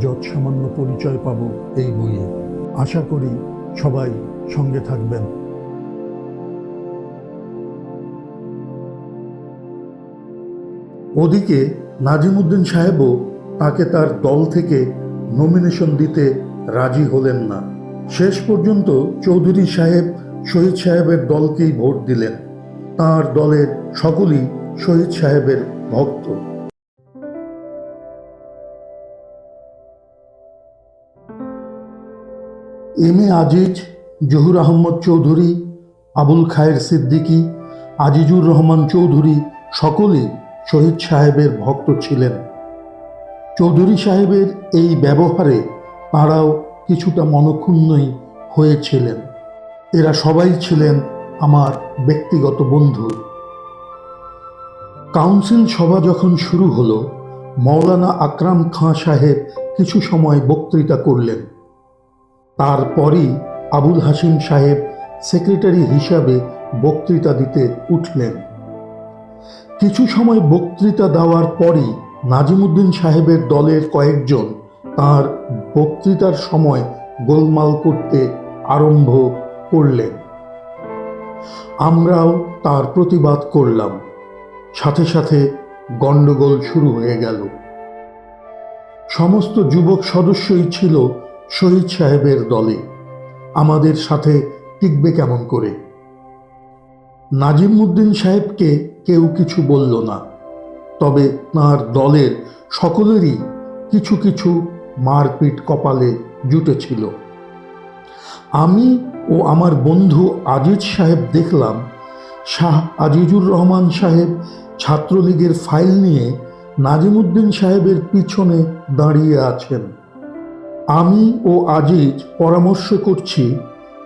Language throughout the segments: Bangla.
যৎসামান্য পরিচয় পাব এই বইয়ে। আশা করি সবাই সঙ্গে থাকবেন। ওদিকে নাজিমুদ্দিন সাহেবও তাকে তার দল থেকে নমিনেশন দিতে রাজি হলেন না। শেষ পর্যন্ত চৌধুরী সাহেব শহীদ সাহেবের দলকেই ভোট দিলেন। তার দলের সকলেই শহীদ সাহেবের ভক্ত। এম এ আজিজ, জহুর আহমদ চৌধুরী, আবুল খায়ের সিদ্দিকী, আজিজুর রহমান চৌধুরী সকলেই শহীদ সাহেবের ভক্ত ছিলেন। চৌধুরী সাহেবের এই ব্যবহারে তাঁরাও কিছুটা মনক্ষুণ্ণই হয়েছিলেন। এরা সবাই ছিলেন আমার ব্যক্তিগত বন্ধু। কাউন্সিল সভা যখন শুরু হলো, মৌলানা আকরাম খাঁ সাহেব কিছু সময় বক্তৃতা করলেন। তারপরই আবুল হাসিম সাহেব সেক্রেটারি হিসাবে বক্তৃতা দিতে উঠলেন। কিছু সময় বক্তৃতা দেওয়ার পরই নাজিমুদ্দিন সাহেবের দলের কয়েকজন তার বক্তৃতার সময় গোলমাল করতে আরম্ভ করলেন। আমরাও তার প্রতিবাদ করলাম। সাথে সাথে গণ্ডগোল শুরু হয়ে গেল। সমস্ত যুবক সদস্যই ছিল শহীদ সাহেবের দলে আমাদের সাথে টিকবে কেমন করে? নাজিমুদ্দিন সাহেবকে কেউ কিছু বলল না, তবে তাঁর দলের সকলেরই কিছু কিছু মারপিট কপালে জুটেছিল। আমি ও আমার বন্ধু আজিজ সাহেব দেখলাম, শাহ আজিজুর রহমান সাহেব ছাত্রলীগের ফাইল নিয়ে নাজিমুদ্দিন সাহেবের পিছনে দাঁড়িয়ে আছেন। আমি ও আজিজ পরামর্শ করছি,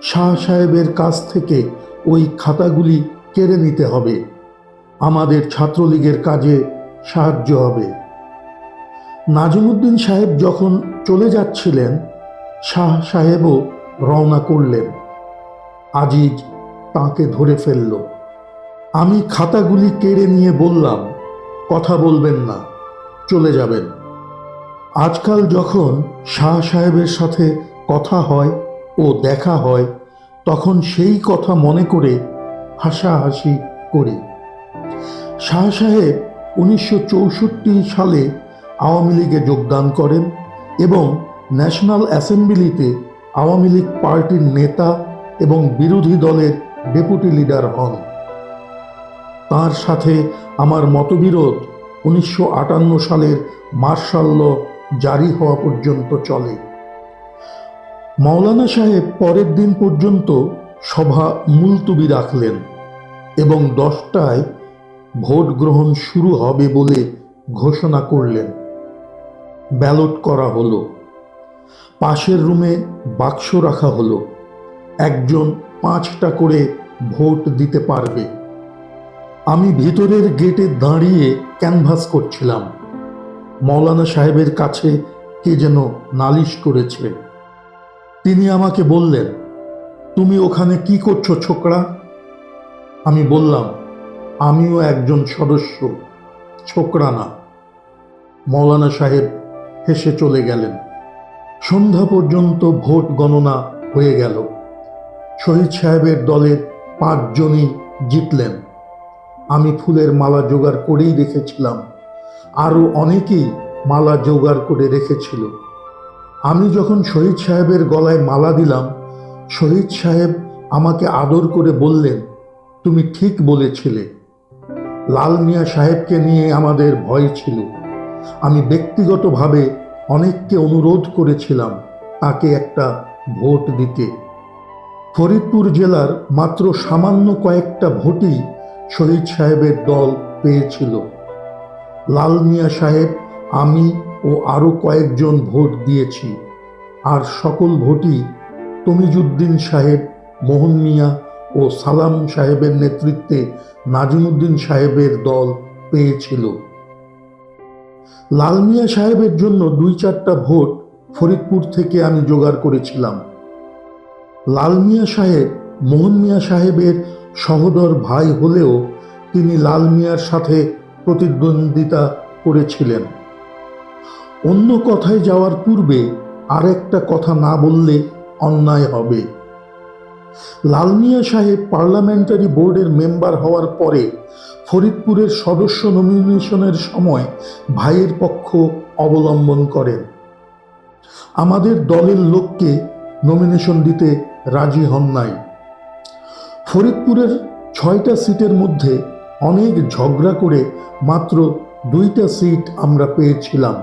শাহ সাহেবের কাছ থেকে ওই খাতাগুলি কেড়ে নিতে হবে। আমাদের ছাত্রলীগের কাজে সাহায্য হবে। নাজিমুদ্দিন সাহেব যখন চলে যাচ্ছিলেন, শাহ সাহেবও রওনা করলেন। আজিজ তাকে ধরে ফেলল। আমি খাতাগুলি কেড়ে নিয়ে বললাম, কথা বলবেন না, চলে যাবেন। আজকাল যখন শাহ সাহেবের সাথে কথা হয় ও দেখা হয়, তখন সেই কথা মনে করে হাসাহাসি করি। শাহ সাহেব উনিশশো চৌষট্টি সালে আওয়ামী লীগে যোগদান করেন এবং ন্যাশনাল অ্যাসেম্বলিতে আওয়ামী লীগ পার্টির নেতা এবং বিরোধী দলের ডেপুটি লিডার হন। তার সাথে আমার মতবিরোধ উনিশশো আটান্ন সালের মার্শাল ল জারি হওয়া পর্যন্ত চলে। মাওলানা সাহেব পরের দিন পর্যন্ত সভা মুলতুবি রাখলেন এবং দশটায় ভোট গ্রহণ শুরু হবে বলে ঘোষণা করলেন। ব্যালট করা হলো। পাশের রুমে বাক্স রাখা হলো। একজন পাঁচটা করে ভোট দিতে পারবে। আমি ভিতরের গেটে দাঁড়িয়ে ক্যানভাস করছিলাম। মৌলানা সাহেবের কাছে কে যেন নালিশ করেছে। তিনি আমাকে বললেন, তুমি ওখানে কি করছ ছোকরা? আমি বললাম, আমিও একজন সদস্য, ছোকরা না। মৌলানা সাহেব হেসে চলে গেলেন। সন্ধ্যা পর্যন্ত ভোট গণনা হয়ে গেল। শহীদ সাহেবের দলের পাঁচজনই জিতলেন। আমি ফুলের মালা জোগাড় করেই রেখেছিলাম আরও অনেকেই মালা জোগাড় করে রেখেছিল। আমি যখন শহীদ সাহেবের গলায় মালা দিলাম, শহীদ সাহেব আমাকে আদর করে বললেন, তুমি ঠিক বলেছিলে। লাল মিয়া সাহেবকে নিয়ে আমাদের ভয় ছিল। আমি ব্যক্তিগতভাবে অনেককে অনুরোধ করেছিলাম তাকে একটা ভোট দিতে। ফরিদপুর জেলার মাত্র সামান্য কয়েকটা ভোটই শহীদ সাহেবের দল পেয়েছিল। লাল মিয়া সাহেব, আমি ও আরও কয়েকজন ভোট দিয়েছি। আর সকল ভোটই তমিজুদ্দিন সাহেব, মোহন মিয়া ও সালাম সাহেবের নেতৃত্বে নাজিমুদ্দিন সাহেবের দল পেয়েছিল। লাল মিয়া সাহেবের জন্য দুই চারটা ভোট ফরিদপুর থেকে আমি জোগাড় করেছিলাম। লাল মিয়া সাহেব, মোহন মিয়া সাহেবের সহোদর ভাই হলেও তিনি লাল মিয়ার সাথে প্রতিদ্বন্দ্বিতা করেছিলেন। অন্য কথায় যাওয়ার পূর্বে আরেকটা কথা না বললে অন্যায় হবে। লালমিয়া সাহেব পার্লামেন্টারি বোর্ডের মেম্বার হওয়ার পরে ফরিদপুরের সদস্য নমিনেশনের সময় ভাইয়ের পক্ষ অবলম্বন করেন। আমাদের দলের লোককে নমিনেশন দিতে রাজি হন নাই। ফরিদপুরের ছয়টা সিটের মধ্যে অনেক ঝগড়া করে মাত্র দুইটা সিট আমরা পেয়েছিলাম।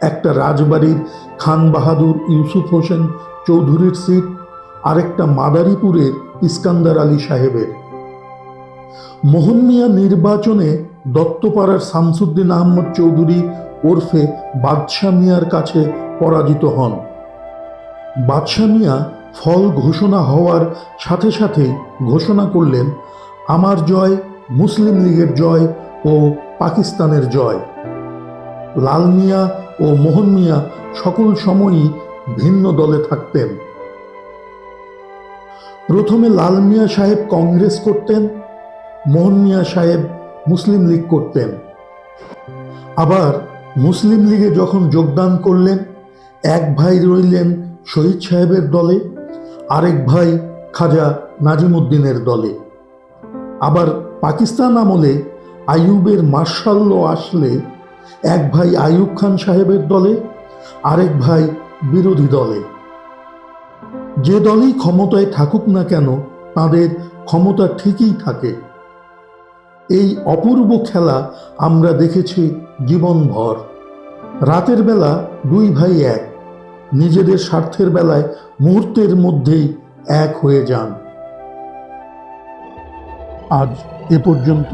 একটা রাজবাড়ির খান বাহাদুর ইউসুফ হোসেন চৌধুরীর সিট, আরেকটা মাদারীপুরের ইস্কান্দার আলী সাহেবের। মোহন মিয়া নির্বাচনে দত্তপাড়ার শামসুদ্দিন আহমদ চৌধুরী ওরফে বাদশাহ মিয়ার কাছে পরাজিত হন। বাদশাহ মিয়া ফল ঘোষণা হওয়ার সাথে সাথেই ঘোষণা করলেন আমার জয়, মুসলিম লীগের জয় ও পাকিস্তানের জয়। লাল মিয়া ও মোহন মিয়া সকল সময়ই ভিন্ন দলে থাকতেন। প্রথমে লাল মিয়া সাহেব কংগ্রেস করতেন, মোহন মিয়া সাহেব মুসলিম লীগ করতেন। আবার মুসলিম লীগে যখন যোগদান করলেন, এক ভাই রইলেন শহীদ সাহেবের দলে, আরেক ভাই খাজা নাজিমুদ্দিনের দলে। আবার পাকিস্তান আমলে আইয়ুবের মার্শাল্য আসলে এক ভাই আইয়ুব খান সাহেবের দলে, আরেক ভাই বিরোধী দলে। যে দলই ক্ষমতায় থাকুক না কেন, তাদের ক্ষমতা ঠিকই থাকে। এই অপূর্ব খেলা আমরা দেখেছি জীবনভর। রাতের বেলা দুই ভাই এক, নিজেদের স্বার্থের বেলায় মুহূর্তের মধ্যেই এক হয়ে যান। আজ এ পর্যন্ত